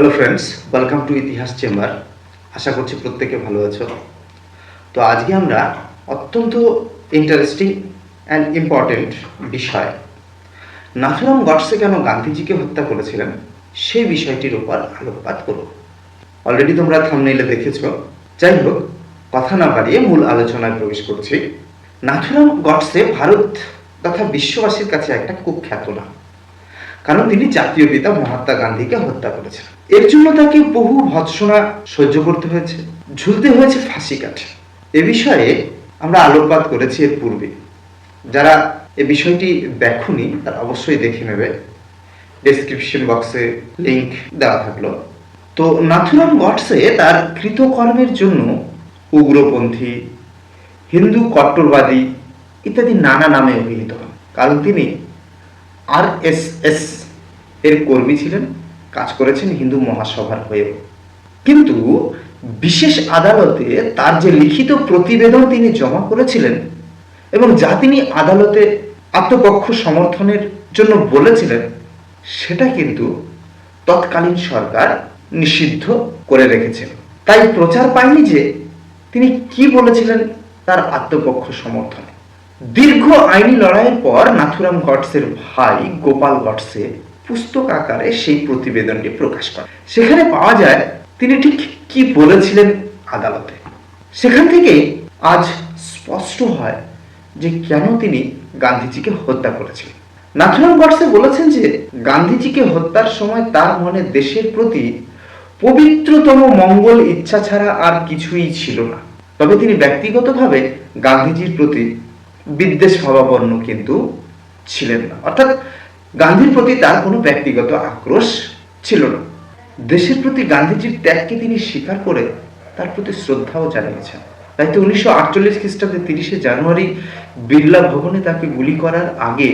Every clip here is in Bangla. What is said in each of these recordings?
Hello friends welcome to Itihas chamber আশা করছি প্রত্যেকে ভালো আছো। তো আজকে আমরা অত্যন্ত ইন্টারেস্টিং অ্যান্ড ইম্পর্টেন্ট বিষয়। নাথুরাম গডসে কেন গান্ধীজিকে হত্যা করেছিলেন, সেই বিষয়টির উপর আলোকপাত করব। অলরেডি তোমরা থামনেইলে দেখেছ। যাই হোক কথা না বাড়িয়ে মূল আলোচনায় প্রবেশ করছি। নাথুরাম গডসে ভারত তথা বিশ্ববাসীর কাছে একটা কুখ্যাত নাম। কারণ তিনি জাতীয় পিতা মহাত্মা গান্ধীকে হত্যা করেছেন এর জন্য তাকে বহু ভৎসনা সহ্য করতে হয়েছে। ঝুলতে হয়েছে ফাঁসি কাঠে। এ বিষয়ে আমরা আলোকপাত করেছি এর পূর্বে। যারা এ বিষয়টি দেখুনি, তারা অবশ্যই দেখে নেবে। ডেসক্রিপশন বক্সে লিংক দেওয়া থাকল। তো নাথুরাম গডসে তার কৃতকর্মের জন্য উগ্রপন্থী, হিন্দু কট্টরবাদী ইত্যাদি নানা নামে অভিহিত হন। কারণ তিনি আর এস এস এর কর্মী ছিলেন। কাজ করেছেন হিন্দু মহাসভার হয়েও। কিন্তু বিশেষ আদালতে তার যে লিখিত প্রতিবেদন তিনি জমা করেছিলেন এবং যা তিনি আদালতে আত্মপক্ষ সমর্থনের জন্য বলেছিলেন, সেটা কিন্তু তৎকালীন সরকার নিষিদ্ধ করে রেখেছিল তাই প্রচার পায়নি যে তিনি কি বলেছিলেন তার আত্মপক্ষ সমর্থনে। দীর্ঘ আইনি লড়াইয়ের পর নাথুরাম গডসের ভাই গোপাল গডসে পুস্তক আকারে সেই প্রতিবেদনটি প্রকাশ করেন। সেখানে পাওয়া যায়, তিনি ঠিক কি বলেছিলেন আদালতে। সেখান থেকে আজ স্পষ্ট হয় যে কেন তিনি গান্ধীজিকে হত্যা করেছিলেন। নাথুরাম গডসে বলেছেন যে, গান্ধীজিকে হত্যার সময় তার মনে দেশের প্রতি পবিত্রতম মঙ্গল ইচ্ছা ছাড়া আর কিছুই ছিল না। তবে তিনি ব্যক্তিগতভাবে গান্ধীজির প্রতি বিদ্বেষ ভাবাপন্ন কিন্তু ছিলেন না। অর্থাৎ গান্ধীর প্রতি তার কোনো ব্যক্তিগত আক্রোশ ছিল না। দেশের প্রতি গান্ধীজির ত্যাগকে তিনি স্বীকার করে তার প্রতি শ্রদ্ধাও জানিয়েছেন। তাই তো উনিশশো আটচল্লিশ খ্রিস্টাব্দে তিরিশে জানুয়ারি বিড়লা ভবনে তাকে গুলি করার আগে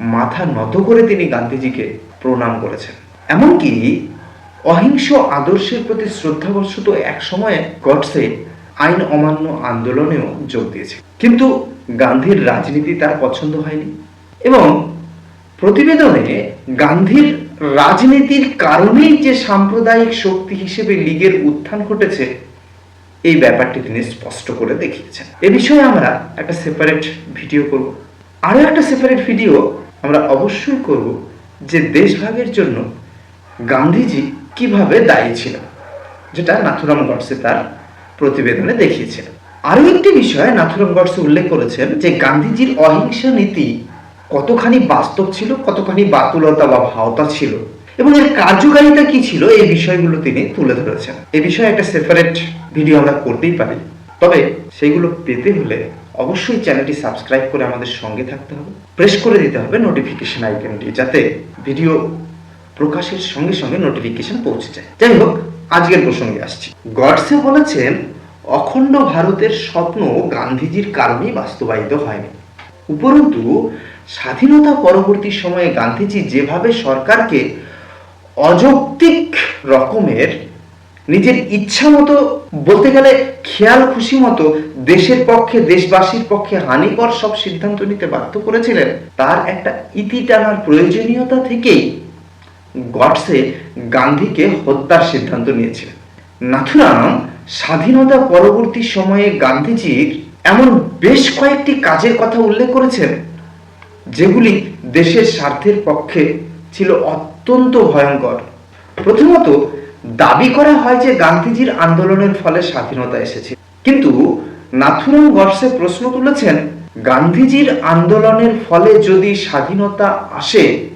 মাথা নত করে তিনি গান্ধীজিকে প্রণাম করেছেন। এমনকি অহিংস আদর্শের প্রতি শ্রদ্ধাবশত এক সময়ে গডসে আইন অমান্য আন্দোলনেও যোগ দিয়েছে। কিন্তু গান্ধীর রাজনীতি তার পছন্দ হয়নি এবং প্রতিবেদনে গান্ধীর রাজনীতির কারণেই যে সাম্প্রদায়িক শক্তি হিসেবে লীগের উত্থান ঘটেছে, এই ব্যাপারটি তিনি স্পষ্ট করে দেখিয়েছেন। এ বিষয়ে আমরা একটা সেপারেট ভিডিও করব। আরও একটা সেপারেট ভিডিও আমরা অবশ্যই করব যে দেশভাগের জন্য গান্ধীজি কীভাবে দায়ী ছিল যেটা নাথুরাম গডসে তার প্রতিবেদনে দেখিয়েছিলেন আরও একটি বিষয় নাথুরাম গডসে উল্লেখ করেছেন যে গান্ধীজির অহিংসা নীতি কতখানি বাস্তব ছিল, কতখানি বাতুলতা বা ভাওতা ছিল, এবং এর কার্যকারিতা কি ছিল, এই বিষয়গুলো তিনি তুলে ধরেছেন। এ বিষয়ে একটা সেপারেট ভিডিও আমরা করতেই পারি। তবে সেইগুলো পেতে হলে অবশ্যই চ্যানেলটি সাবস্ক্রাইব করে আমাদের সঙ্গে থাকতে হবে। প্রেস করে দিতে হবে নোটিফিকেশন আইকনটি যাতে ভিডিও প্রকাশের সঙ্গে সঙ্গে নোটিফিকেশন পৌঁছে যায়। যাই হোক, আজকের প্রসঙ্গে আসছি। গডসে বলেছেন, অখণ্ড ভারতের স্বপ্ন গান্ধীজির কারণেই বাস্তবায়িত হয়নি। উপরন্তু স্বাধীনতা পরবর্তী সময়ে গান্ধীজি যেভাবে সরকারকে অযৌক্তিক রকমের নিজের ইচ্ছা মতো বলতে গেলে খেয়াল খুশি মতো দেশের পক্ষে, দেশবাসীর পক্ষে হানিকর সব সিদ্ধান্ত নিতে বাধ্য করেছিলেন, তার একটা ইতি টানার প্রয়োজনীয়তা থেকেই গডসে গান্ধীকে হত্যার সিদ্ধান্ত নিয়েছিলেন। নাথুরাম স্বাধীনতা পরবর্তী সময়ে গান্ধীজির এমন বেশ কয়েকটি কাজের কথা উল্লেখ করেছেন যেগুলি দেশের স্বার্থের পক্ষে ছিল অত্যন্ত ভয়ঙ্কর। প্রথমত, দাবি করা হয় যে গান্ধীজির আন্দোলনের ফলে স্বাধীনতা এসেছে। কিন্তু নাথুরাম গডসে প্রশ্ন তুলেছেন, গান্ধীজির আন্দোলনের ফলে যদি স্বাধীনতা আসে,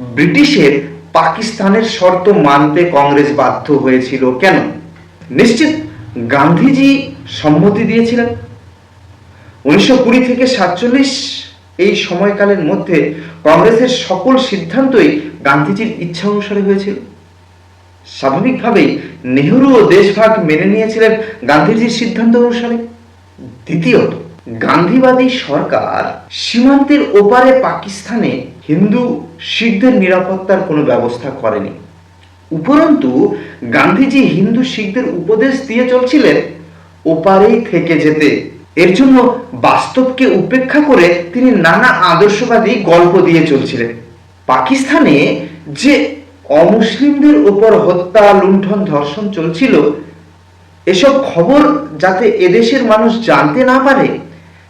ব্রিটিশের পাকিস্তানের শর্ত মানতে কংগ্রেস বাধ্য হয়েছিল কেন? নিশ্চিত গান্ধীজি সম্মতি দিয়েছিলেন। উনিশশো কুড়ি থেকে সাতচল্লিশ এই সময়কালের মধ্যে কংগ্রেসের সকল সিদ্ধান্তই গান্ধীজির ইচ্ছা অনুসারে হয়েছিল। স্বাভাবিকভাবেই নেহরু ও দেশভাগ মেনে নিয়েছিলেন গান্ধীজির সিদ্ধান্ত অনুসারে। দ্বিতীয়ত, গান্ধীবাদী সরকার সীমান্তের ওপারে পাকিস্তানে হিন্দু, শিখদের নিরাপত্তার কোনো ব্যবস্থা করেনি। উপরন্তু, গান্ধীজি হিন্দু শিখদের উপদেশ দিয়ে চলছিলেন, ওপারেই থেকে যেতে। এর জন্য বাস্তবকে উপেক্ষা করে তিনি নানা আদর্শবাদী গল্প দিয়ে চলছিলেন। পাকিস্তানে যে অমুসলিমদের উপর হত্যা, লুণ্ঠন, ধর্ষণ চলছিল, এসব খবর যাতে এদেশের মানুষ জানতে না পারে,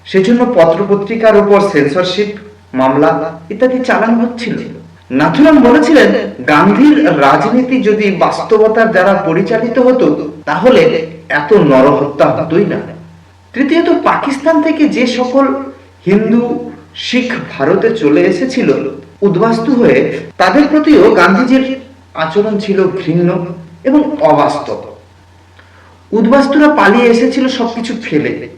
সেজন্য পত্রপত্রিকার উপর সেন্সরশিপ মামলা ইত্যাদি চালানো হচ্ছিল। নাথুরাম বলেছিলেন, গান্ধীর রাজনীতি যদি বাস্তবতার দ্বারা পরিচালিত হতো, তাহলে এত নরহত্যা হতোই না। তৃতীয়ত পাকিস্তান থেকে যে সকল হিন্দু, শিখ ভারতে চলে এসেছিল, উদ্বাস্তু হয়ে তাদের প্রতিও গান্ধীজির আচরণ ছিল ঘৃণ্য এবং অবাস্তব। উদ্বাস্তুরা পালিয়ে এসেছিল সবকিছু ফেলে।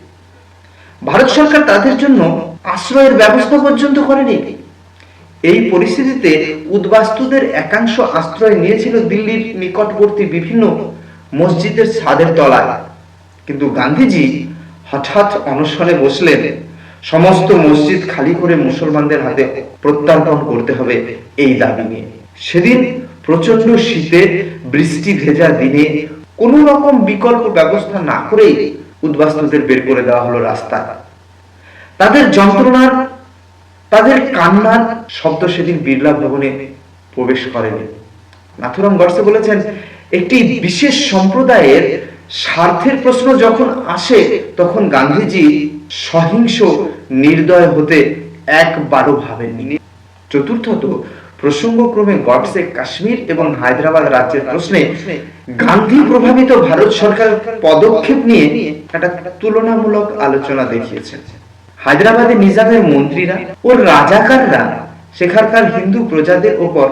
ভারত সরকার তাদের জন্য আশ্রয়ের ব্যবস্থা পর্যন্ত করেনি। এই পরিস্থিতিতে উদ্বাস্তুদের একাংশ আশ্রয় নিয়েছিল দিল্লির নিকটবর্তী বিভিন্ন মসজিদের ছাদের তলায়। কিন্তু গান্ধীজি হঠাৎ অনশনে বসলেন। সমস্ত মসজিদ খালি করে মুসলমানদের হাতে প্রত্যর্পণ করতে হবে এই দাবি নিয়ে। সেদিন প্রচণ্ড শীতে বৃষ্টি ভেজা দিনে কোনো রকম বিকল্প ব্যবস্থা না করেই উদ্বাস্তুদের বের করে দেওয়া হলো রাস্তা। তাদের যন্ত্রণার, তাদের কান্নার শব্দ সেদিন বিড়লা ভবনে প্রবেশ করেনি। নাথুরাম গডসে বলেছেন, একটি বিশেষ সম্প্রদায়ের স্বার্থের প্রশ্ন যখন আসে, তখন গান্ধীজি সহিংস নির্দয় হতে একবারও ভাবেননি। চতুর্থত, প্রসঙ্গক্রমে গডসে কাশ্মীর এবং হায়দ্রাবাদ রাজ্যের প্রশ্নে গান্ধী প্রভাবিত ভারত সরকার পদক্ষেপ নিয়ে একটা তুলনামূলক আলোচনা দেখিয়েছেন। হায়দ্রাবাদে নিজামের মন্ত্রীরা ও রাজাকাররা সেখানকার হিন্দু প্রজাদের ওপর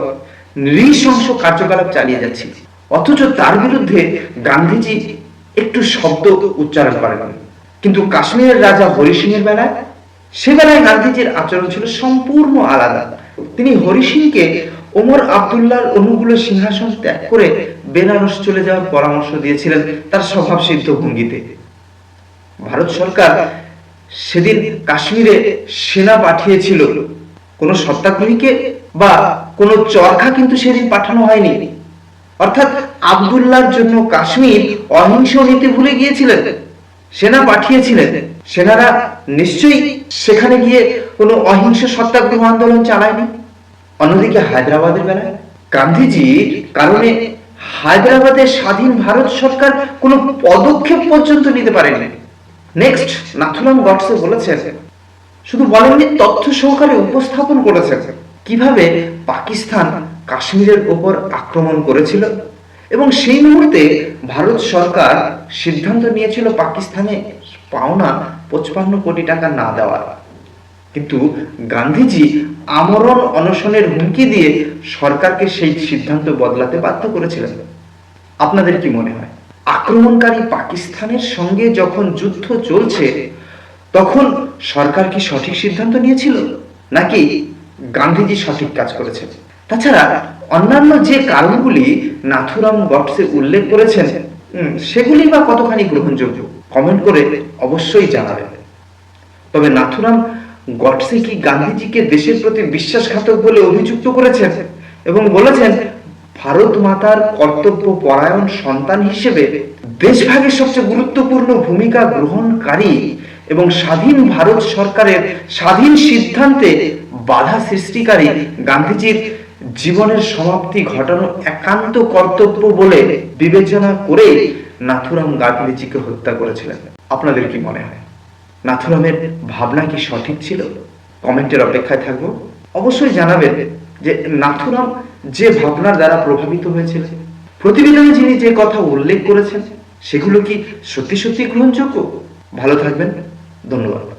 নৃশংস কার্যকলাপ চালিয়ে যাচ্ছে অথচ তার বিরুদ্ধে গান্ধীজি একটু শব্দ উচ্চারণ করেন। কিন্তু কাশ্মীরের রাজা হরি সিং এর বেলায়, সে বেলায় গান্ধীজির আচরণ ছিল সম্পূর্ণ আলাদা। তিনি হরি সিংকে ওমর আবদুল্লাহর অনুকূল সিংহাসন ত্যাগ করে বেনারস চলে যাওয়ার পরামর্শ দিয়েছিলেন তার স্বভাব সিদ্ধ ভঙ্গিতে। ভারত সরকার সেদিন কাশ্মীরে সেনা পাঠিয়েছিল। কোনো সত্যাগ্রহীকে বা কোনো চরখা কিন্তু সেদিন পাঠানো হয়নি। অর্থাৎ আবদুল্লাহর জন্য কাশ্মীর অহিংস নীতি ভুলে গিয়েছিলেন। সেনা পাঠিয়েছিলেন। সেনারা নিশ্চয়ই সেখানে গিয়ে কোনো অহিংস সত্যাগ্রহ আন্দোলন চালায়নি। অন্যদিকে হায়দ্রাবাদের বেলায় গান্ধীজির কারণে হায়দ্রাবাদের স্বাধীন ভারত সরকার কোনো পদক্ষেপ পর্যন্ত নিতে পারেনি। নেক্সট নাথুরাম গডসে বলেছেন, শুধু বলেননি, তথ্য সহকারে উপস্থাপন করেছেন। কীভাবে পাকিস্তান কাশ্মীরের উপর আক্রমণ করেছিল এবং সেই মুহূর্তে ভারত সরকার সিদ্ধান্ত নিয়েছিল পাকিস্তানে পাওনা পঁচপান্ন কোটি টাকা না দেওয়ার। কিন্তু গান্ধীজি আমরণ অনশনের হুমকি দিয়ে সরকারকে সেই সিদ্ধান্ত বদলাতে বাধ্য করেছিলেন। আপনাদের কি মনে হয়? আক্রমণকারী পাকিস্তানের সঙ্গে যখন যুদ্ধ চলছে, তখন সরকার কি সঠিক সিদ্ধান্ত নিয়েছিল? নাকি গান্ধীজি সঠিক কাজ করেছেন? তাছাড়া অন্যান্য যে কারণগুলি নাথুরাম গডসে উল্লেখ করেছেন সেগুলি বা কতখানি গ্রহণযোগ্য কমেন্ট করে অবশ্যই জানাবেন। তবে নাথুরাম গডসে কি গান্ধীজিকে দেশের প্রতি বিশ্বাসঘাতক বলে অভিযুক্ত করেছেন এবং বলেছেন, ভারত মাতার কর্তব্য পরায়ণ সন্তান হিসেবে দেশভাগের সবচেয়ে গুরুত্বপূর্ণ ভূমিকা গ্রহণকারী এবং স্বাধীন ভারত সরকারের স্বাধীন সিদ্ধান্তে বাধা সৃষ্টিকারী গান্ধীজির জীবনের সমাপ্তি ঘটানো একান্ত কর্তব্য বলে বিবেচনা করে নাথুরাম গান্ধীজিকে হত্যা করেছিলেন। আপনাদের কি মনে হয়? নাথুরামের ভাবনা কি সঠিক ছিল? কমেন্টের অপেক্ষায় থাকব। অবশ্যই জানাবেন যে নাথুরাম যে ভাবনার দ্বারা প্রভাবিত হয়েছিল প্রতিবেদনে যিনি যে কথা উল্লেখ করেছেন, সেগুলো কি সত্যি সত্যি গ্রহণযোগ্য? ভালো থাকবেন। ধন্যবাদ।